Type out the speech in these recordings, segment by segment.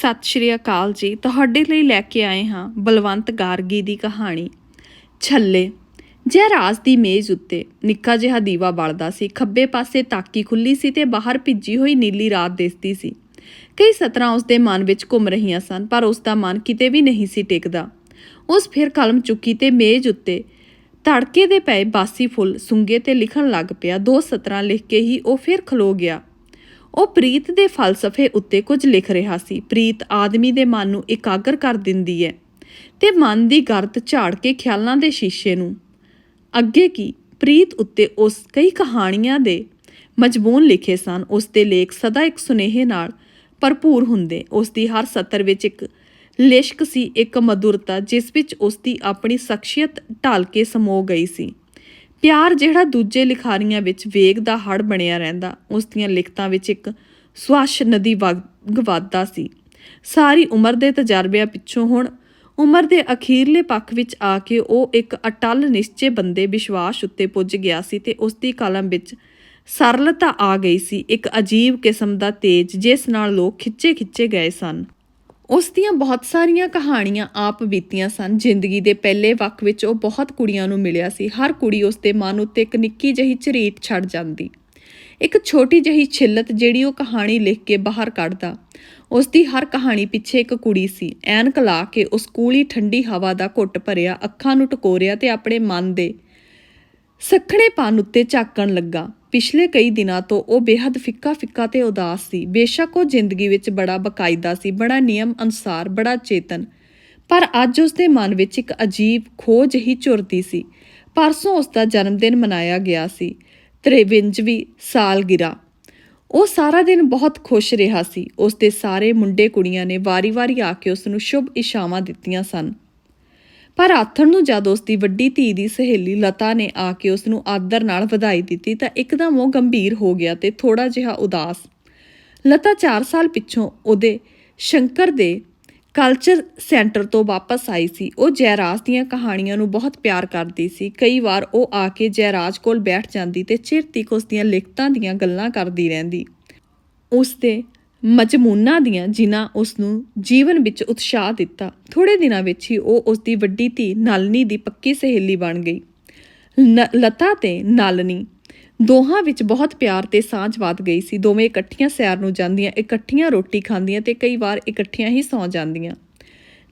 ਸਤਿ ਸ਼੍ਰੀ ਅਕਾਲ ਜੀ। ਤੁਹਾਡੇ ਲਈ ਲੈ ਕੇ ਆਏ ਹਾਂ ਬਲਵੰਤ ਗਾਰਗੀ ਦੀ ਕਹਾਣੀ। ਛੱਲੇ। ਜੈ ਰਾਜ ਦੀ ਮੇਜ਼ ਉੱਤੇ ਨਿੱਕਾ ਜਿਹਾ ਦੀਵਾ ਬਲਦਾ ਸੀ। ਖੱਬੇ ਪਾਸੇ ਤਾਕੀ ਖੁੱਲੀ ਸੀ ਤੇ ਬਾਹਰ ਭਿੱਜੀ ਹੋਈ ਨੀਲੀ ਰਾਤ ਦਿਸਦੀ ਸੀ। ਕਈ ਸਤਰਾਂ ਉਸ ਦੇ ਮਨ ਵਿੱਚ ਘੁੰਮ ਰਹੀਆਂ ਸਨ, ਪਰ ਉਸ ਦਾ ਮਨ ਕਿਤੇ ਵੀ ਨਹੀਂ ਸੀ ਟਿਕਦਾ। ਉਸ ਫਿਰ ਕਲਮ ਚੁੱਕੀ ਤੇ ਮੇਜ਼ ਉੱਤੇ ਧੜਕੇ ਦੇ ਪਏ ਬਾਸੀ ਫੁੱਲ ਸੁੰਗੇ ਤੇ ਲਿਖਣ ਲੱਗ ਪਿਆ। ਦੋ ਸਤਰਾਂ ਲਿਖ ਕੇ ਹੀ ਉਹ ਫਿਰ ਖਲੋ ਗਿਆ। ਉਹ ਪ੍ਰੀਤ ਦੇ ਫਲਸਫੇ ਉੱਤੇ ਕੁਝ ਲਿਖ ਰਿਹਾ ਸੀ। ਪ੍ਰੀਤ ਆਦਮੀ ਦੇ ਮਨ ਨੂੰ ਇਕਾਗਰ ਕਰ ਦਿੰਦੀ ਹੈ ਤੇ ਮਨ ਦੀ ਗਰਤ ਝਾੜ ਕੇ ਖਿਆਲਾਂ ਦੇ ਸ਼ੀਸ਼ੇ ਨੂੰ। ਅੱਗੇ ਕੀ? ਪ੍ਰੀਤ ਉੱਤੇ ਉਸ ਕਈ ਕਹਾਣੀਆਂ ਦੇ ਮਜ਼ਬੂਨ ਲਿਖੇ ਸਨ। ਉਸ ਦੇ ਲੇਖ ਸਦਾ ਇੱਕ ਸੁਨੇਹੇ ਨਾਲ ਭਰਪੂਰ ਹੁੰਦੇ। ਉਸ ਦੀ ਹਰ ਸਤਰ ਵਿੱਚ ਇੱਕ ਲਿਸ਼ਕ ਸੀ, ਇੱਕ ਮధుਰਤਾ ਜਿਸ ਵਿੱਚ ਉਸ ਦੀ ਆਪਣੀ ਸ਼ਖਸੀਅਤ ਢਾਲ ਕੇ ਸਮੋ ਗਈ ਸੀ। ਪਿਆਰ ਜਿਹੜਾ ਦੂਜੇ ਲਿਖਾਰੀਆਂ ਵਿੱਚ ਵੇਗ ਦਾ ਹੜ ਬਣਿਆ ਰਹਿੰਦਾ, ਉਸ ਦੀਆਂ ਲਿਖਤਾਂ ਵਿੱਚ ਇੱਕ ਸਵਾਸ਼ ਨਦੀ ਵਗ ਸੀ। ਸਾਰੀ ਉਮਰ ਦੇ ਤਜਰਬਿਆਂ ਪਿੱਛੋਂ ਹੁਣ ਉਮਰ ਦੇ ਅਖੀਰਲੇ ਪੱਖ ਵਿੱਚ ਆ ਕੇ ਉਹ ਇੱਕ ਅਟਲ ਨਿਸ਼ਚੇ ਬੰਦੇ ਵਿਸ਼ਵਾਸ ਉੱਤੇ ਪੁੱਜ ਗਿਆ ਸੀ ਤੇ ਉਸ ਦੀ ਕਲਮ ਵਿੱਚ ਸਰਲਤਾ ਆ ਗਈ ਸੀ। ਇੱਕ ਅਜੀਬ ਕਿਸਮ ਦਾ ਤੇਜ, ਜਿਸ ਨਾਲ ਲੋਕ ਖਿੱਚੇ ਖਿੱਚੇ ਗਏ ਸਨ। ਉਸ ਦੀਆਂ ਬਹੁਤ ਸਾਰੀਆਂ ਕਹਾਣੀਆਂ ਆਪ ਬੀਤੀਆਂ ਸਨ। ਜ਼ਿੰਦਗੀ ਦੇ ਪਹਿਲੇ ਵਕ ਵਿੱਚ ਉਹ ਬਹੁਤ ਕੁੜੀਆਂ ਨੂੰ ਮਿਲਿਆ ਸੀ। ਹਰ ਕੁੜੀ ਉਸ ਦੇ ਮਨ ਉੱਤੇ ਇੱਕ ਨਿੱਕੀ ਜਿਹੀ ਝਰੀਟ ਛੱਡ ਜਾਂਦੀ। ਇੱਕ ਛੋਟੀ ਜਿਹੀ ਛਿੱਲਤ ਜਿਹੜੀ ਉਹ ਕਹਾਣੀ ਲਿਖ ਕੇ ਬਾਹਰ ਕੱਢਦਾ। ਉਸ ਦੀ ਹਰ ਕਹਾਣੀ ਪਿੱਛੇ ਇੱਕ ਕੁੜੀ ਸੀ। ਐਨਕ ਲਾ ਕੇ ਉਸ ਕੂਲੀ ਠੰਡੀ ਹਵਾ ਦਾ ਘੁੱਟ ਭਰਿਆ, ਅੱਖਾਂ ਨੂੰ ਟਕੋਰਿਆ ਤੇ ਆਪਣੇ ਮਨ ਦੇ ਸੱਖਣੇ ਪਨ ਉੱਤੇ ਝਾਕਣ ਲੱਗਾ। ਪਿਛਲੇ ਕਈ ਦਿਨਾਂ ਤੋਂ ਉਹ ਬੇਹੱਦ ਫਿੱਕਾ ਫਿੱਕਾ ਤੇ ਉਦਾਸ ਸੀ। ਬੇਸ਼ੱਕ ਉਹ ਜ਼ਿੰਦਗੀ ਵਿੱਚ ਬੜਾ ਬਕਾਇਦਾ ਸੀ, ਬੜਾ ਨਿਯਮ ਅਨੁਸਾਰ, ਬੜਾ ਚੇਤਨ। ਪਰ ਅੱਜ ਉਸ ਦੇ ਮਨ ਵਿੱਚ ਇੱਕ ਅਜੀਬ ਖੋਜ ਹੀ ਝੁਰਦੀ ਸੀ। ਪਰਸੋਂ ਉਸ ਦਾ ਜਨਮ ਦਿਨ ਮਨਾਇਆ ਗਿਆ ਸੀ 53ਵੀਂ ਸਾਲਗਿਰਾ ਉਹ ਸਾਰਾ ਦਿਨ ਬਹੁਤ ਖੁਸ਼ ਰਿਹਾ ਸੀ। ਉਸ ਦੇ ਸਾਰੇ ਮੁੰਡੇ ਕੁੜੀਆਂ ਨੇ ਵਾਰੀ-ਵਾਰੀ ਆ ਕੇ ਉਸ ਨੂੰ ਸ਼ੁਭ ਇਸ਼ਾਵਾਂ ਦਿੱਤੀਆਂ ਸਨ। ਪਰ ਆਥਣ ਨੂੰ ਜਦ ਉਸ ਦੀ ਵੱਡੀ ਧੀ ਦੀ ਸਹੇਲੀ ਲਤਾ ਨੇ ਆ ਕੇ ਉਸ ਨੂੰ ਆਦਰ ਨਾਲ ਵਧਾਈ ਦਿੱਤੀ ਤਾਂ ਇੱਕਦਮ ਉਹ ਗੰਭੀਰ ਹੋ ਗਿਆ ਤੇ ਥੋੜਾ ਜਿਹਾ ਉਦਾਸ। ਲਤਾ 4 ਸਾਲ ਪਿੱਛੋਂ ਉਹਦੇ ਸ਼ੰਕਰ ਦੇ ਕਲਚਰ ਸੈਂਟਰ ਤੋਂ ਵਾਪਸ ਆਈ ਸੀ। ਉਹ ਜੈਰਾਜ ਦੀਆਂ ਕਹਾਣੀਆਂ ਨੂੰ ਬਹੁਤ ਪਿਆਰ ਕਰਦੀ ਸੀ। ਕਈ ਵਾਰ ਉਹ ਆ ਕੇ ਜੈਰਾਜ ਕੋਲ ਬੈਠ ਜਾਂਦੀ ਤੇ ਚਿਰ ਤੀਕ ਉਸ ਦੀਆਂ ਲਿਖਤਾਂ ਦੀਆਂ ਗੱਲਾਂ ਕਰਦੀ ਰਹਿੰਦੀ। ਉਸ ਦੇ ਮਜਮੂਨਾਂ ਦੀਆਂ ਜਿਨ੍ਹਾਂ ਉਸ ਨੂੰ ਜੀਵਨ ਵਿੱਚ ਉਤਸ਼ਾਹ ਦਿੱਤਾ ਥੋੜੇ ਦਿਨਾਂ ਵਿੱਚ ਹੀ ਉਹ ਉਸ ਦੀ ਵੱਡੀ ਧੀ ਨਾਲਨੀ ਦੀ ਪੱਕੀ ਸਹੇਲੀ ਬਣ ਗਈ। ਨ- ਲਤਾ ਤੇ ਨਾਲਨੀ ਦੋਹਾਂ ਵਿੱਚ ਬਹੁਤ ਪਿਆਰ ਤੇ ਸਾਂਝ ਵੱਧ ਗਈ ਸੀ। ਦੋਵੇਂ ਇਕੱਠੀਆਂ ਸੈਰ ਨੂੰ ਜਾਂਦੀਆਂ, ਇਕੱਠੀਆਂ ਰੋਟੀ ਖਾਂਦੀਆਂ ਤੇ ਕਈ ਵਾਰ ਇਕੱਠੀਆਂ ਹੀ ਸੌਂ ਜਾਂਦੀਆਂ।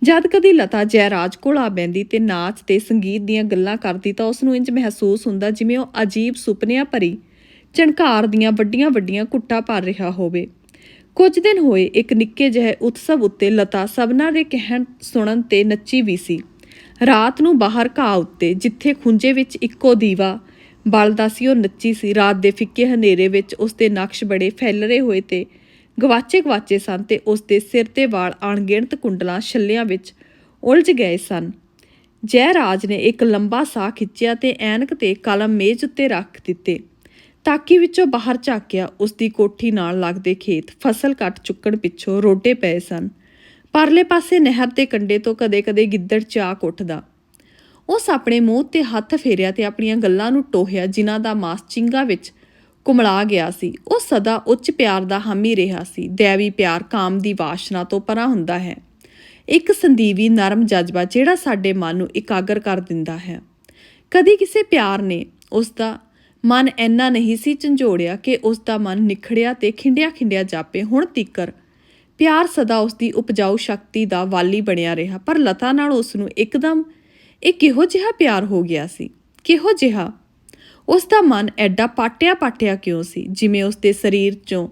ਜਦ ਕਦੀ ਲਤਾ ਜੈਰਾਜ ਕੋਲ ਆ ਬੈੰਦੀ ਤੇ ਨਾਚ ਤੇ ਸੰਗੀਤ ਦੀਆਂ ਗੱਲਾਂ ਕਰਦੀ ਤਾਂ ਉਸ ਨੂੰ ਇੰਜ ਮਹਿਸੂਸ ਹੁੰਦਾ ਜਿਵੇਂ ਉਹ ਅਜੀਬ ਸੁਪਨਿਆਂ ਭਰੀ ਝਣਕਾਰ ਦੀਆਂ ਵੱਡੀਆਂ ਵੱਡੀਆਂ ਕੁੱਟਾਂ ਭਰ ਰਿਹਾ ਹੋਵੇ। ਕੁਝ ਦਿਨ ਹੋਏ ਇੱਕ ਨਿੱਕੇ ਜਿਹੇ ਉਤਸਵ ਉੱਤੇ ਲਤਾ ਸਭਨਾਂ ਦੇ ਕਹਿਣ ਸੁਣਨ ਤੇ ਨੱਚੀ ਵੀ ਸੀ। ਰਾਤ ਨੂੰ ਬਾਹਰ ਘਾਹ ਉੱਤੇ, ਜਿੱਥੇ ਖੁੰਝੇ ਵਿੱਚ ਇੱਕੋ ਦੀਵਾ ਬਲਦਾ ਸੀ, ਉਹ ਨੱਚੀ ਸੀ। ਰਾਤ ਦੇ ਫਿੱਕੇ ਹਨੇਰੇ ਵਿੱਚ ਉਸ ਦੇ ਨਕਸ਼ ਬੜੇ ਫੈਲਰੇ ਹੋਏ ਤੇ ਗਵਾਚੇ ਗਵਾਚੇ ਸਨ ਤੇ ਉਸ ਦੇ ਸਿਰ ਤੇ ਵਾਲ ਅਣਗਿਣਤ ਕੁੰਡਲਾਂ ਛੱਲਿਆਂ ਵਿੱਚ ਉਲਝ ਗਏ ਸਨ। ਜੈ ਰਾਜ ਨੇ ਇੱਕ ਲੰਬਾ ਸਾਹ ਖਿੱਚਿਆ ਤੇ ਐਨਕ ਤੇ ਕਲਮ ਮੇਜ਼ ਉੱਤੇ ਰੱਖ ਦਿੱਤੇ। ਤਾਕੀ ਵਿੱਚੋਂ ਬਾਹਰ ਝਾਕਿਆ ਉਸ ਦੀ ਕੋਠੀ ਨਾਲ ਲੱਗਦੇ ਖੇਤ, ਫਸਲ ਕੱਟ ਚੁੱਕਣ ਪਿੱਛੋਂ ਰੋਡੇ ਪਏ ਸਨ। ਪਰਲੇ ਪਾਸੇ ਨਹਿਰ ਦੇ ਕੰਢੇ ਤੋਂ ਕਦੇ-ਕਦੇ ਗਿੱਦੜ ਚਾਕ ਉੱਠਦਾ। ਉਸ ਆਪਣੇ ਮੂੰਹ ਤੇ ਹੱਥ ਫੇਰਿਆ ਤੇ ਆਪਣੀਆਂ ਗੱਲਾਂ ਨੂੰ ਟੋਹਿਆ, ਜਿਨ੍ਹਾਂ ਦਾ ਮਾਸ ਚਿੰਗਾ ਵਿੱਚ ਕੁਮਲਾ ਗਿਆ ਸੀ। ਉਹ ਸਦਾ ਉੱਚ ਪਿਆਰ ਦਾ ਹਾਮੀ ਰਿਹਾ ਸੀ। ਦੇਵੀ ਪਿਆਰ ਕਾਮ ਦੀ ਵਾਸ਼ਨਾ ਤੋਂ ਪਰਾਂ ਹੁੰਦਾ ਹੈ। ਇੱਕ ਸੰਦੀਵੀ ਨਰਮ ਜਜ਼ਬਾ ਜਿਹੜਾ ਸਾਡੇ ਮਨ ਨੂੰ ਇਕਾਗਰ ਕਰ ਦਿੰਦਾ ਹੈ। ਕਦੀ ਕਿਸੇ ਪਿਆਰ ਨੇ ਉਸ ਦਾ ਮਨ ਇੰਨਾ ਨਹੀਂ ਸੀ ਝੰਜੋੜਿਆ ਕਿ ਉਸ ਦਾ ਮਨ ਨਿਖੜਿਆ ਤੇ ਖਿੰਡਿਆ ਖਿੰਡਿਆ ਜਾਪੇ। ਹੁਣ ਤੀਕਰ। ਪਿਆਰ ਸਦਾ ਉਸ ਦੀ ਉਪਜਾਊ ਸ਼ਕਤੀ ਦਾ ਵਾਲੀ ਬਣਿਆ ਰਿਹਾ, ਪਰ ਲਤਾ ਨਾਲ ਉਸ ਨੂੰ ਇੱਕਦਮ ਇਹ ਕਿਹੋ ਜਿਹਾ ਪਿਆਰ ਹੋ ਗਿਆ ਸੀ? ਕਿਹੋ ਜਿਹਾ? ਉਸ ਦਾ ਮਨ ਐਡਾ ਪਾਟਿਆ ਪਾਟਿਆ ਕਿਉਂ ਸੀ? ਜਿਵੇਂ ਉਸ ਦੇ ਸਰੀਰ 'ਚੋਂ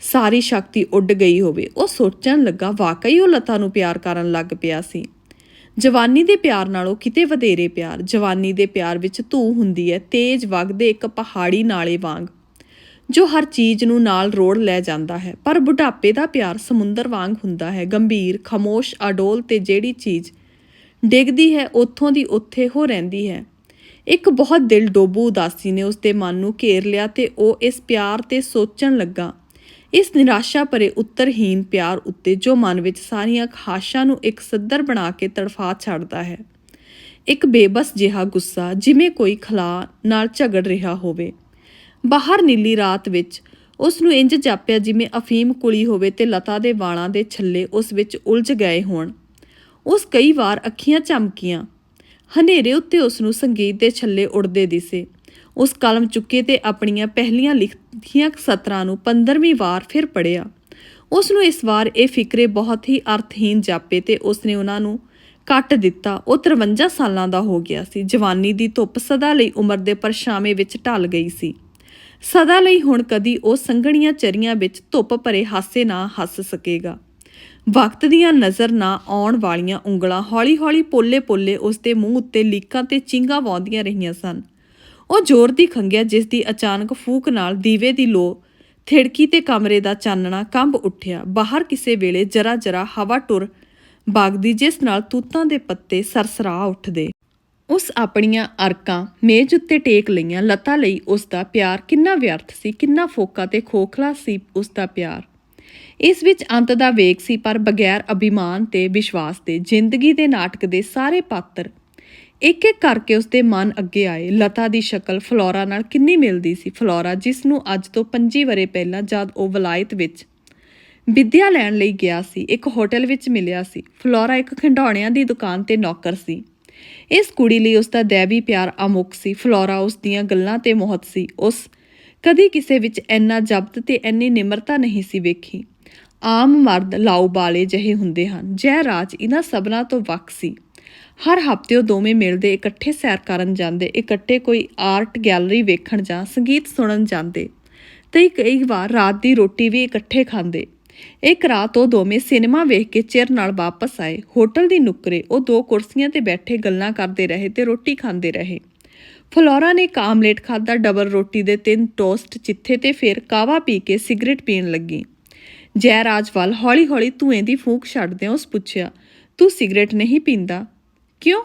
ਸਾਰੀ ਸ਼ਕਤੀ ਉੱਡ ਗਈ ਹੋਵੇ। ਉਹ ਸੋਚਣ ਲੱਗਾ, ਵਾਕਈ ਉਹ ਲਤਾ ਨੂੰ ਪਿਆਰ ਕਰਨ ਲੱਗ ਪਿਆ ਸੀ। ਜਵਾਨੀ ਦੇ ਪਿਆਰ ਨਾਲੋਂ ਕਿਤੇ ਵਧੇਰੇ ਪਿਆਰ। ਜਵਾਨੀ ਦੇ ਪਿਆਰ ਵਿੱਚ ਧੂ ਹੁੰਦੀ ਹੈ, ਤੇਜ਼ ਵਗਦੇ ਇੱਕ ਪਹਾੜੀ ਨਾਲੇ ਵਾਂਗ, ਜੋ ਹਰ ਚੀਜ਼ ਨੂੰ ਨਾਲ ਰੋੜ ਲੈ ਜਾਂਦਾ ਹੈ। ਪਰ ਬੁਢਾਪੇ ਦਾ ਪਿਆਰ ਸਮੁੰਦਰ ਵਾਂਗ ਹੁੰਦਾ ਹੈ। ਗੰਭੀਰ, ਖਮੋਸ਼, ਅਡੋਲ ਤੇ ਜਿਹੜੀ ਚੀਜ਼ ਡਿੱਗਦੀ ਹੈ, ਉੱਥੋਂ ਦੀ ਉੱਥੇ ਹੋ ਰਹਿੰਦੀ ਹੈ। ਇੱਕ ਬਹੁਤ ਦਿਲ ਡੋਬੂ ਉਦਾਸੀ ਨੇ ਉਸ ਦੇ ਮਨ ਨੂੰ ਘੇਰ ਲਿਆ ਤੇ ਉਹ ਇਸ ਪਿਆਰ ਤੇ ਸੋਚਣ ਲੱਗਾ ਇਸ ਨਿਰਾਸ਼ਾ ਭਰੇ ਉੱਤਰਹੀਨ ਪਿਆਰ ਉੱਤੇ ਜੋ ਮਨ ਵਿੱਚ ਸਾਰੀਆਂ ਖਾਸ਼ਾਂ ਨੂੰ ਇੱਕ ਸੱਦਰ ਬਣਾ ਕੇ ਤੜਫਾ ਛੱਡਦਾ ਹੈ। ਇੱਕ ਬੇਬਸ ਜਿਹਾ ਗੁੱਸਾ ਜਿਵੇਂ ਕੋਈ ਖਲਾ ਨਾਲ ਝਗੜ ਰਿਹਾ ਹੋਵੇ। ਬਾਹਰ ਨੀਲੀ ਰਾਤ ਵਿੱਚ ਉਸ ਨੂੰ ਇੰਜ ਜਾਪਿਆ ਜਿਵੇਂ ਅਫੀਮ ਕੁਲੀ ਹੋਵੇ ਤੇ ਲਤਾ ਦੇ ਵਾਲਾਂ ਦੇ ਛੱਲੇ ਉਸ ਵਿੱਚ ਉਲਝ ਗਏ ਹੋਣ। ਉਸ ਕਈ ਵਾਰ ਅੱਖੀਆਂ ਝਮਕੀਆਂ ਹਨੇਰੇ ਉੱਤੇ ਉਸ ਨੂੰ ਸੰਗੀਤ ਦੇ ਛੱਲੇ ਉੜਦੇ ਦਿਸੇ। ਉਸ ਕਲਮ ਚੁੱਕੇ ਤੇ ਆਪਣੀਆਂ ਪਹਿਲੀਆਂ ਲਿਖੀਆਂ ਸਤਰਾਂ ਨੂੰ 15ਵੀਂ ਵਾਰ ਫਿਰ ਪੜਿਆ ਉਸ ਨੂੰ ਇਸ ਵਾਰ ਇਹ ਫਿਕਰੇ ਬਹੁਤ ਹੀ ਅਰਥਹੀਨ ਜਾਪੇ ਤੇ ਉਸ ਨੇ ਉਹਨਾਂ ਨੂੰ ਕੱਟ ਦਿੱਤਾ। ਉਹ 53 ਸਾਲਾਂ ਦਾ ਹੋ ਗਿਆ ਸੀ। ਜਵਾਨੀ ਦੀ ਧੁੱਪ ਸਦਾ ਲਈ ਉਮਰ ਦੇ ਪਰਛਾਵੇਂ ਵਿੱਚ ਢਲ ਗਈ ਸੀ। ਸਦਾ ਲਈ ਹੁਣ ਕਦੀ ਉਹ ਸੰਘਣੀਆਂ ਚਰੀਆਂ ਵਿੱਚ ਧੁੱਪ ਭਰੇ ਹਾਸੇ ਨਾ ਹੱਸ ਸਕੇਗਾ। ਵਕਤ ਦੀਆਂ ਨਜ਼ਰ ਨਾ ਆਉਣ ਵਾਲੀਆਂ ਉਂਗਲਾਂ ਹੌਲੀ-ਹੌਲੀ ਪੋਲੇ-ਪੋਲੇ ਉਸ ਦੇ ਮੂੰਹ ਉੱਤੇ ਲੀਕਾਂ ਤੇ ਚਿੰਗਾ ਵਾਉਂਦੀਆਂ ਰਹੀਆਂ ਸਨ। ਉਹ ਜ਼ੋਰ ਦੀ ਖੰਗਿਆ ਜਿਸ ਦੀ ਅਚਾਨਕ ਫੂਕ ਨਾਲ ਦੀਵੇ ਦੀ ਲੋ, ਥਿੜਕੀ ਤੇ ਕਮਰੇ ਦਾ ਚਾਨਣਾ ਕੰਬ ਉੱਠਿਆ। ਬਾਹਰ ਕਿਸੇ ਵੇਲੇ ਜਰਾ-ਜਰਾ ਹਵਾ ਟੁਰ ਬਾਗਦੀ ਜਿਸ ਨਾਲ ਤੂਤਾਂ ਦੇ ਪੱਤੇ ਸਰਸਰਾ ਉੱਠਦੇ। ਉਸ ਆਪਣੀਆਂ ਅਰਕਾਂ ਮੇਜ਼ ਉੱਤੇ ਟੇਕ ਲਈਆਂ, ਲਤਾ ਲਈ ਉਸ ਦਾ ਪਿਆਰ ਕਿੰਨਾ ਵਿਅਰਥ ਸੀ, ਕਿੰਨਾ ਫੋਕਾ ਤੇ ਖੋਖਲਾ ਸੀ ਉਸ ਦਾ ਪਿਆਰ। ਇਸ ਵਿੱਚ ਅੰਤ ਦਾ ਵੇਗ ਸੀ, ਪਰ ਬਗੈਰ ਅਭਿਮਾਨ ਤੇ ਵਿਸ਼ਵਾਸ ਦੇ ਜ਼ਿੰਦਗੀ ਦੇ ਨਾਟਕ ਦੇ ਸਾਰੇ ਪਾਤਰ ਇੱਕ ਇੱਕ ਕਰਕੇ ਉਸਦੇ ਮਨ ਅੱਗੇ ਆਏ। ਲਤਾ ਦੀ ਸ਼ਕਲ ਫਲੋਰਾ ਨਾਲ ਕਿੰਨੀ ਮਿਲਦੀ ਸੀ। ਫਲੋਰਾ, ਜਿਸ ਨੂੰ ਅੱਜ ਤੋਂ 25 ਵਰੇ ਪਹਿਲਾਂ ਜਦ ਉਹ ਵਲਾਇਤ ਵਿੱਚ ਵਿੱਦਿਆ ਲੈਣ ਲਈ ਗਿਆ ਸੀ, ਇੱਕ ਹੋਟਲ ਵਿੱਚ ਮਿਲਿਆ ਸੀ। ਫਲੋਰਾ ਇੱਕ ਖਿਡੌਣਿਆਂ ਦੀ ਦੁਕਾਨ ਤੇ ਨੌਕਰ ਸੀ। ਇਸ ਕੁੜੀ ਲਈ ਉਸ ਦਾ ਦੇਵੀ ਪਿਆਰ ਅਮੁੱਕ ਸੀ। ਫਲੋਰਾ ਉਸ ਦੀਆਂ ਗੱਲਾਂ ਤੇ ਮੋਹਤ ਸੀ। ਉਸ ਕਦੀ ਕਿਸੇ ਵਿੱਚ ਇੰਨਾ ਜ਼ਬਤ ਤੇ ਇੰਨੀ ਨਿਮਰਤਾ ਨਹੀਂ ਸੀ ਵੇਖੀ। ਆਮ ਮਰਦ ਲਾਉ ਬਾਲੇ ਜਿਹੇ ਹੁੰਦੇ ਹਨ। ਜੈ ਰਾਜ ਇਹਨਾਂ ਸਭਨਾਂ ਤੋਂ ਵੱਖ ਸੀ। ਹਰ ਹਫ਼ਤੇ ਉਹ ਦੋਵੇਂ ਮਿਲਦੇ, ਇਕੱਠੇ ਸੈਰ ਕਰਨ ਜਾਂਦੇ, ਇਕੱਠੇ ਕੋਈ ਆਰਟ ਗੈਲਰੀ ਵੇਖਣ ਜਾਂ ਸੰਗੀਤ ਸੁਣਨ ਜਾਂਦੇ ਤੇ ਕਈ ਵਾਰ ਰਾਤ ਦੀ ਰੋਟੀ ਵੀ ਇਕੱਠੇ ਖਾਂਦੇ। ਇੱਕ ਰਾਤ ਉਹ ਦੋਵੇਂ ਸਿਨੇਮਾ ਵੇਖ ਕੇ ਚਿਰ ਨਾਲ ਵਾਪਸ ਆਏ। ਹੋਟਲ ਦੀ ਨੁੱਕਰੇ ਉਹ ਦੋ ਕੁਰਸੀਆਂ ਤੇ ਬੈਠੇ ਗੱਲਾਂ ਕਰਦੇ ਰਹੇ ਤੇ ਰੋਟੀ ਖਾਂਦੇ ਰਹੇ। ਫਲੋਰਾ ਨੇ ਇੱਕ ਆਮਲੇਟ ਖਾਦਾ ਡਬਲ ਰੋਟੀ ਦੇ ਤਿੰਨ ਟੋਸਟ ਚਿੱਥੇ ਤੇ ਫਿਰ ਕਾਵਾ ਪੀ ਕੇ ਸਿਗਰਟ ਪੀਣ ਲੱਗੀ। ਜੈ ਰਾਜਵਾਲ ਹੌਲੀ-ਹੌਲੀ ਧੂਏ ਦੀ ਫੂਕ ਛੱਡਦਿਆਂ ਉਸ ਪੁੱਛਿਆ, ਤੂੰ ਸਿਗਰਟ ਨਹੀਂ ਪੀਂਦਾ? ਕਿਉਂ?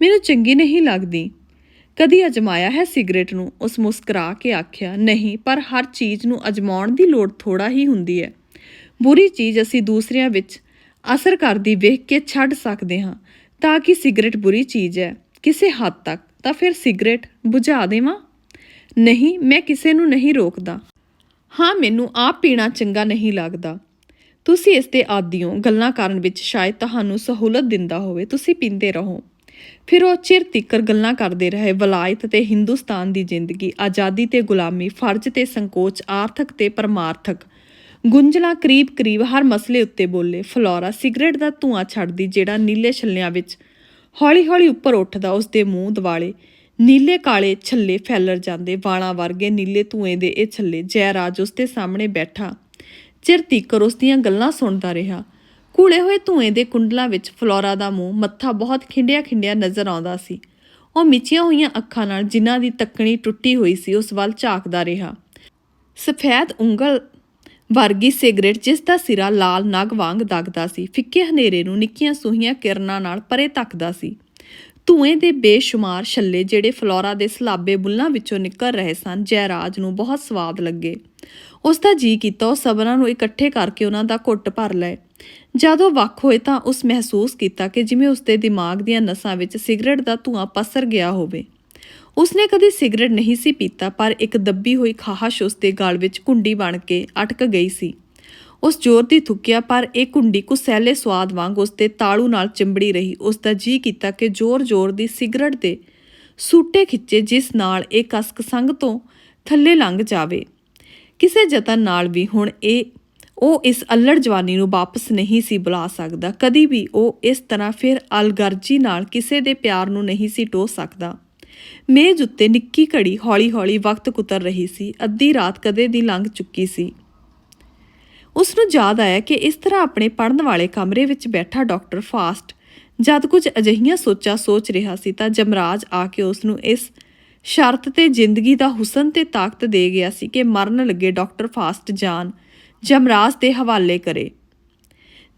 ਮੈਨੂੰ ਚੰਗੀ ਨਹੀਂ ਲੱਗਦੀ। ਕਦੀ ਅਜਮਾਇਆ ਹੈ ਸਿਗਰਟ ਨੂੰ, ਉਸ ਮੁਸਕਰਾ ਕੇ ਆਖਿਆ, ਨਹੀਂ, ਪਰ ਹਰ ਚੀਜ਼ ਨੂੰ ਅਜਮਾਉਣ ਦੀ ਲੋੜ ਥੋੜਾ ਹੀ ਹੁੰਦੀ ਹੈ। ਬੁਰੀ ਚੀਜ਼ ਅਸੀਂ ਦੂਸਰਿਆਂ ਵਿੱਚ ਅਸਰ ਕਰਦੀ ਵੇਖ ਕੇ ਛੱਡ ਸਕਦੇ ਹਾਂ, ਤਾਂ ਕਿ ਸਿਗਰਟ ਬੁਰੀ ਚੀਜ਼ ਹੈ। ਕਿਸੇ ਹੱਦ ਤੱਕ, ਤਾਂ ਫਿਰ ਸਿਗਰਟ ਬੁਝਾ ਦੇਵਾਂ? ਨਹੀਂ, ਮੈਂ ਕਿਸੇ ਨੂੰ ਨਹੀਂ ਰੋਕਦਾ। ਹਾਂ, ਮੈਨੂੰ ਆਪ ਪੀਣਾ ਚੰਗਾ ਨਹੀਂ ਲੱਗਦਾ। ਤੁਸੀਂ ਇਸ ਦੇ ਹੋ ਗੱਲਾਂ ਕਰਨ ਵਿੱਚ ਸ਼ਾਇਦ ਤੁਹਾਨੂੰ ਸਹੂਲਤ ਦਿੰਦਾ ਹੋਵੇ, ਤੁਸੀਂ ਪੀਂਦੇ ਰਹੋ। ਫਿਰ ਉਹ ਚਿਰ ਤਿੱਕਰ ਗੱਲਾਂ ਕਰਦੇ ਰਹੇ, ਵਲਾਇਤ ਤੇ ਹਿੰਦੁਸਤਾਨ ਦੀ ਜ਼ਿੰਦਗੀ, ਆਜ਼ਾਦੀ ਤੇ ਗੁਲਾਮੀ, ਫਰਜ਼ ਤੇ ਸੰਕੋਚ, ਆਰਥਿਕ ਤੇ ਪਰਮਾਰਥਕ। ਗੁੰਝਲਾਂ ਕਰੀਬ-ਕਰੀਬ ਹਰ ਮਸਲੇ ਉੱਤੇ ਬੋਲੇ, ਫਲੋਰਾ ਸਿਗਰਟ ਦਾ ਧੂਆਂ ਛੱਡਦੀ ਜਿਹੜਾ ਨੀਲੇ ਛੱਲਿਆਂ ਵਿੱਚ ਹੌਲੀ-ਹੌਲੀ ਉੱਪਰ ਉੱਠਦਾ ਉਸ ਦੇ ਮੂੰਹ ਦਿਵਾਲੇ ਨੀਲੇ ਕਾਲੇ ਛੱਲੇ ਫੈਲਰ ਜਾਂਦੇ, ਵਾਲਾਂ ਵਰਗੇ ਨੀਲੇ ਧੂਏ ਦੇ ਇਹ ਛੱਲੇ, ਜੈਰਾਜ ਉਸ ਦੇ ਸਾਹਮਣੇ ਬੈਠਾ। ਚਿਰ ਤੀਕਰ ਉਸ ਦੀਆਂ ਗੱਲਾਂ ਸੁਣਦਾ ਰਿਹਾ। ਕੂਲੇ ਹੋਏ ਧੂਏ ਦੇ ਕੁੰਡਲਾਂ ਵਿੱਚ ਫਲੋਰਾ ਦਾ ਮੂੰਹ ਮੱਥਾ ਬਹੁਤ ਖਿੰਡਿਆ ਖਿੰਡਿਆ ਨਜ਼ਰ ਆਉਂਦਾ ਸੀ। ਉਹ ਮਿਚੀਆਂ ਹੋਈਆਂ ਅੱਖਾਂ ਨਾਲ ਜਿਨ੍ਹਾਂ ਦੀ ਤੱਕਣੀ ਟੁੱਟੀ ਹੋਈ ਸੀ ਉਸ ਵੱਲ ਝਾਕਦਾ ਰਿਹਾ। ਸਫੈਦ ਉਂਗਲ ਵਰਗੀ ਸਿਗਰਟ ਜਿਸ ਦਾ ਸਿਰਾ ਲਾਲ ਨਗ ਵਾਂਗ ਦਗਦਾ ਸੀ, ਫਿੱਕੇ ਹਨੇਰੇ ਨੂੰ ਨਿੱਕੀਆਂ ਸੂਹੀਆਂ ਕਿਰਨਾਂ ਨਾਲ ਪਰੇ ਤੱਕਦਾ ਸੀ। ਧੂਏ ਦੇ ਬੇਸ਼ੁਮਾਰ ਛੱਲੇ ਜਿਹੜੇ ਫਲੋਰਾ ਦੇ ਸਲਾਬੇ ਬੁੱਲਾਂ ਵਿੱਚੋਂ ਨਿਕਲ ਰਹੇ ਸਨ, ਜੈਰਾਜ ਨੂੰ ਬਹੁਤ ਸਵਾਦ ਲੱਗੇ। ਉਸ ਦਾ ਜੀ ਕੀਤਾ ਉਹ ਸਭਨਾਂ ਨੂੰ ਇਕੱਠੇ ਕਰਕੇ ਉਹਨਾਂ ਦਾ ਘੁੱਟ ਭਰ ਲਏ। ਜਦੋਂ ਵੱਖ ਹੋਏ ਤਾਂ ਉਸ ਮਹਿਸੂਸ ਕੀਤਾ ਕਿ ਜਿਵੇਂ ਉਸ ਦੇ ਦਿਮਾਗ ਦੀਆਂ ਨਸਾਂ ਵਿੱਚ ਸਿਗਰਟ ਦਾ ਧੂਆਂ ਪਸਰ ਗਿਆ ਹੋਵੇ। ਉਸਨੇ ਕਦੀ ਸਿਗਰਟ ਨਹੀਂ ਸੀ ਪੀਤਾ, ਪਰ ਇੱਕ ਦੱਬੀ ਹੋਈ ਖਾਹਸ਼ ਉਸ ਦੇ ਗਲ ਵਿੱਚ ਕੁੰਡੀ ਬਣ ਕੇ ਅਟਕ ਗਈ ਸੀ। ਉਸ ਜ਼ੋਰ ਦੀ ਥੁੱਕਿਆ, ਪਰ ਇਹ ਕੁੰਡੀ ਕੁਸੈਲੇ ਸਵਾਦ ਵਾਂਗ ਉਸ ਦੇ ਤਾਲੂ ਨਾਲ ਚਿੰਬੜੀ ਰਹੀ। ਉਸ ਦਾ ਜੀ ਕੀਤਾ ਕਿ ਜ਼ੋਰ-ਜ਼ੋਰ ਦੀ ਸਿਗਰਟ ਦੇ ਸੂਟੇ ਖਿੱਚੇ, ਜਿਸ ਨਾਲ ਇਹ ਕਸਕ ਸੰਗ ਤੋਂ ਥੱਲੇ ਲੰਘ ਜਾਵੇ। ਕਿਸੇ ਯਤਨ ਨਾਲ ਵੀ ਹੁਣ ਇਹ, ਉਹ ਇਸ ਅਲੜ ਜਵਾਨੀ ਨੂੰ ਵਾਪਸ ਨਹੀਂ ਸੀ ਬੁਲਾ ਸਕਦਾ। ਕਦੀ ਵੀ ਉਹ ਇਸ ਤਰ੍ਹਾਂ ਫਿਰ ਅਲਗਰਜੀ ਨਾਲ ਕਿਸੇ ਦੇ ਪਿਆਰ ਨੂੰ ਨਹੀਂ ਸੀ ਟੋ ਸਕਦਾ। ਮੇਜ਼ ਉੱਤੇ ਨਿੱਕੀ ਘੜੀ ਹੌਲੀ-ਹੌਲੀ ਵਕਤ ਕੁਤਰ ਰਹੀ ਸੀ। ਅੱਧੀ ਰਾਤ ਕਦੇ ਦੀ ਲੰਘ ਚੁੱਕੀ ਸੀ। ਉਸ ਨੂੰ ਯਾਦ ਆਇਆ ਕਿ ਇਸ ਤਰ੍ਹਾਂ ਆਪਣੇ ਪੜਨ ਵਾਲੇ ਕਮਰੇ ਵਿੱਚ ਬੈਠਾ ਡਾਕਟਰ ਫਾਸਟ, ਜਦ ਕੁਝ ਅਜਿਹੀਆਂ ਸੋਚਾਂ ਸੋਚ ਰਿਹਾ ਸੀ ਤਾਂ ਜਮਰਾਜ ਆ ਕੇ ਉਸ ਨੂੰ ਇਸ ਸ਼ਰਤ ਤੇ ਜ਼ਿੰਦਗੀ ਦਾ ਹੁਸਨ ਤੇ ਤਾਕਤ ਦੇ ਗਿਆ ਸੀ ਕਿ ਮਰਨ ਲੱਗੇ ਡਾਕਟਰ ਫਾਸਟ ਜਾਨ, ਜਮਰਾਜ ਦੇ ਹਵਾਲੇ ਕਰੇ।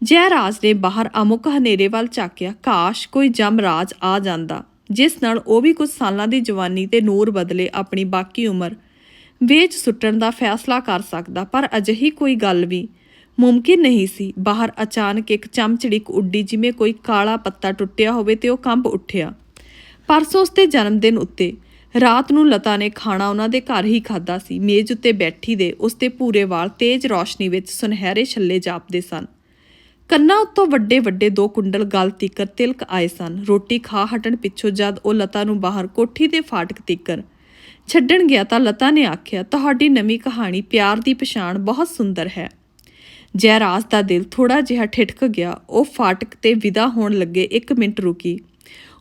ਜੈਰਾਜ ਨੇ ਬਾਹਰ ਅਮੁਕ ਹਨੇਰੇ ਵੱਲ ਝਾਕਿਆ, ਕਾਸ਼ ਕੋਈ ਜਮਰਾਜ ਆ ਜਾਂਦਾ। ਜਿਸ ਨਾਲ ਉਹ ਵੀ ਕੁਝ ਸਾਲਾਂ ਦੀ ਜਵਾਨੀ ਤੇ ਨੂਰ ਬਦਲੇ ਆਪਣੀ ਬਾਕੀ ਉਮਰ ਵੇਚ ਸੁੱਟਣ ਦਾ ਫੈਸਲਾ ਕਰ ਸਕਦਾ, ਪਰ ਅਜਿਹੀ ਕੋਈ ਗੱਲ ਵੀ ਮੁਮਕਿਨ ਨਹੀਂ ਸੀ। ਬਾਹਰ ਅਚਾਨਕ ਇੱਕ ਚਮਚੜਿਕ ਉੱਡੀ ਜਿਵੇਂ ਕੋਈ ਕਾਲਾ ਪੱਤਾ ਟੁੱਟਿਆ ਹੋਵੇ ਤੇ ਉਹ ਕੰਬ ਉੱਠਿਆ। ਪਰਸੋਂ ਉਸਦੇ ਜਨਮ ਦਿਨ ਉੱਤੇ ਰਾਤ ਨੂੰ ਲਤਾ ਨੇ ਖਾਣਾ ਉਹਨਾਂ ਦੇ ਘਰ ਹੀ ਖਾਦਾ ਸੀ। ਮੇਜ਼ ਉੱਤੇ ਬੈਠੀ ਦੇ ਉਸ ਉਸਦੇ ਭੂਰੇ ਵਾਲ ਤੇਜ਼ ਰੌਸ਼ਨੀ ਵਿੱਚ ਸੁਨਹਿਰੇ ਛੱਲੇ ਜਾਪਦੇ ਸਨ। ਕੰਨਾਂ ਉੱਤੋਂ ਵੱਡੇ ਵੱਡੇ ਦੋ ਕੁੰਡਲ ਗਲ ਤੀਕਰ ਤਿਲਕ ਆਏ ਸਨ। ਰੋਟੀ ਖਾ ਹਟਣ ਪਿੱਛੋਂ ਜਦ ਉਹ ਲਤਾ ਨੂੰ ਬਾਹਰ ਕੋਠੀ ਦੇ ਫਾਟਕ ਤੀਕਰ ਛੱਡਣ ਗਿਆ ਤਾਂ ਲਤਾ ਨੇ ਆਖਿਆ, ਤੁਹਾਡੀ ਨਵੀਂ ਕਹਾਣੀ ਪਿਆਰ ਦੀ ਪਛਾਣ ਬਹੁਤ ਸੁੰਦਰ ਹੈ। ਜੈਰਾਜ ਦਾ ਦਿਲ ਥੋੜਾ ਜਿਹਾ ਠਿਠਕ ਗਿਆ। ਉਹ ਫਾਟਕ ਤੇ ਵਿਦਾ ਹੋਣ ਲੱਗੇ ਇੱਕ ਮਿੰਟ ਰੁਕੀ।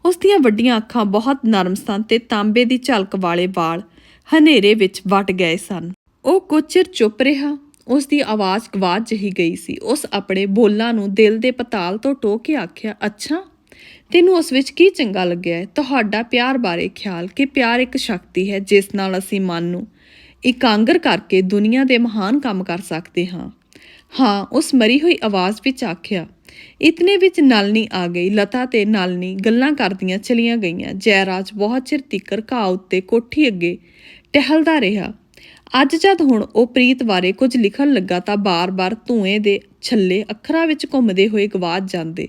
ਉਸ ਦੀਆਂ ਵੱਡੀਆਂ ਅੱਖਾਂ ਬਹੁਤ ਨਰਮ ਸਨ ਤੇ ਤਾਂਬੇ ਦੀ ਝਲਕ ਵਾਲੇ ਵਾਲ ਹਨੇਰੇ ਵਿੱਚ ਵਟ ਗਏ ਸਨ। ਉਹ ਕੁਝ ਚਿਰ ਚੁੱਪ ਰਿਹਾ। ਉਸ ਦੀ ਆਵਾਜ਼ ਗਵਾਚ ਜਹੀ ਗਈ ਸੀ। ਉਸ ਆਪਣੇ ਬੋਲਾਂ ਨੂੰ ਦਿਲ ਦੇ ਪਤਾਲ ਤੋਂ ਟੋਹ ਕੇ ਆਖਿਆ, ਅੱਛਾ, ਤੈਨੂੰ ਉਸ ਵਿੱਚ ਕੀ ਚੰਗਾ ਲੱਗਿਆ ਹੈ? ਤੁਹਾਡਾ ਪਿਆਰ ਬਾਰੇ ਖਿਆਲ ਕਿ ਪਿਆਰ ਇੱਕ ਸ਼ਕਤੀ ਹੈ ਜਿਸ ਨਾਲ ਅਸੀਂ ਮਨ ਨੂੰ ਇਕਾਂਗਰ ਕਰਕੇ ਦੁਨੀਆ ਦੇ ਮਹਾਨ ਕੰਮ ਕਰ ਸਕਦੇ ਹਾਂ। ਹਾਂ, ਉਸ ਮਰੀ ਹੋਈ ਆਵਾਜ਼ ਵਿੱਚ ਆਖਿਆ, ਇਤਨੇ ਵਿੱਚ ਨਲਨੀ ਆ ਗਈ, ਲਤਾ ਤੇ ਨਲਨੀ ਗੱਲਾਂ ਕਰਦੀਆਂ ਚਲੀਆਂ ਗਈਆਂ। ਜੈਰਾਜ ਬਹੁਤ ਚਿਰ ਤੀਕਰ ਘਾਹ ਉੱਤੇ ਕੋਠੀ ਅੱਗੇ ਟਹਿਲਦਾ ਰਿਹਾ। ਅੱਜ ਜਦ ਹੁਣ ਉਹ ਪ੍ਰੀਤ ਬਾਰੇ ਕੁਝ ਲਿਖਣ ਲੱਗਾ ਤਾਂ ਬਾਰ-ਬਾਰ ਧੂਏ ਦੇ ਛੱਲੇ ਅੱਖਰਾਂ ਵਿੱਚ ਘੁੰਮਦੇ ਹੋਏ ਗਵਾਚ ਜਾਂਦੇ।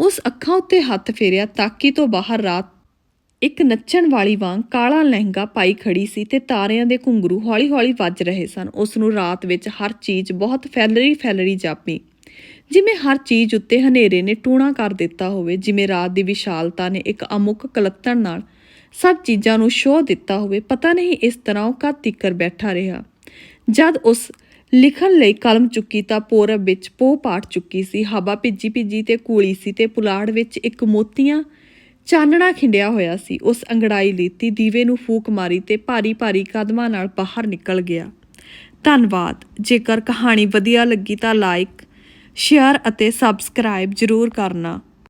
ਉਸ ਅੱਖਾਂ ਉੱਤੇ ਹੱਥ ਫੇਰਿਆ, ਤਾਕੀ ਤੋਂ ਬਾਹਰ ਰਾਤ ਇੱਕ ਨੱਚਣ ਵਾਲੀ ਵਾਂਗ ਕਾਲਾ ਲਹਿੰਗਾ ਪਾਈ ਖੜੀ ਸੀ ਤੇ ਤਾਰਿਆਂ ਦੇ ਘੁੰਗਰੂ ਹੌਲੀ-ਹੌਲੀ ਵੱਜ ਰਹੇ ਸਨ। ਉਸ ਨੂੰ ਰਾਤ ਵਿੱਚ ਹਰ ਚੀਜ਼ ਬਹੁਤ ਫੈਲਰੀ ਫੈਲਰੀ ਜਾਪੀ। ਜਿਵੇਂ ਹਰ ਚੀਜ਼ ਉੱਤੇ ਹਨੇਰੇ ਨੇ ਟੂਣਾ ਕਰ ਦਿੱਤਾ ਹੋਵੇ, ਜਿਵੇਂ ਰਾਤ ਦੀ ਵਿਸ਼ਾਲਤਾ ਨੇ ਇੱਕ ਅਮੁੱਕ ਕਲੱਤਣ ਨਾਲ ਸਭ ਚੀਜ਼ਾਂ ਨੂੰ ਸ਼ੋਅ ਦਿੱਤਾ ਹੋਵੇ, ਪਤਾ ਨਹੀਂ ਇਸ ਤਰ੍ਹਾਂ ਉਹ ਕਦ ਤੀਕਰ ਬੈਠਾ ਰਿਹਾ। ਜਦ ਉਸ ਲਿਖਣ ਲਈ ਕਲਮ ਚੁੱਕੀ ਤਾਂ ਪੂਰਬ ਵਿੱਚ ਪੋ ਪਾਟ ਚੁੱਕੀ ਸੀ। ਹਵਾ ਭਿੱਜੀ ਭਿੱਜੀ ਤੇ ਕੂਲੀ ਸੀ ਤੇ ਪੁਲਾੜ ਵਿੱਚ ਇੱਕ ਮੋਤੀਆਂ ਚਾਨਣਾ ਖਿੰਡਿਆ ਹੋਇਆ ਸੀ। ਉਸ ਅੰਗੜਾਈ ਲੀਤੀ ਦੀਵੇ ਨੂੰ ਫੂਕ ਮਾਰੀ ਤੇ ਭਾਰੀ ਭਾਰੀ ਕਦਮਾਂ ਨਾਲ ਬਾਹਰ ਨਿਕਲ ਗਿਆ। ਧੰਨਵਾਦ। ਜੇਕਰ ਕਹਾਣੀ ਵਧੀਆ ਲੱਗੀ ਤਾਂ ਲਾਈਕ ਸ਼ੇਅਰ ਅਤੇ ਸਬਸਕ੍ਰਾਈਬ ਜ਼ਰੂਰ ਕਰਨਾ।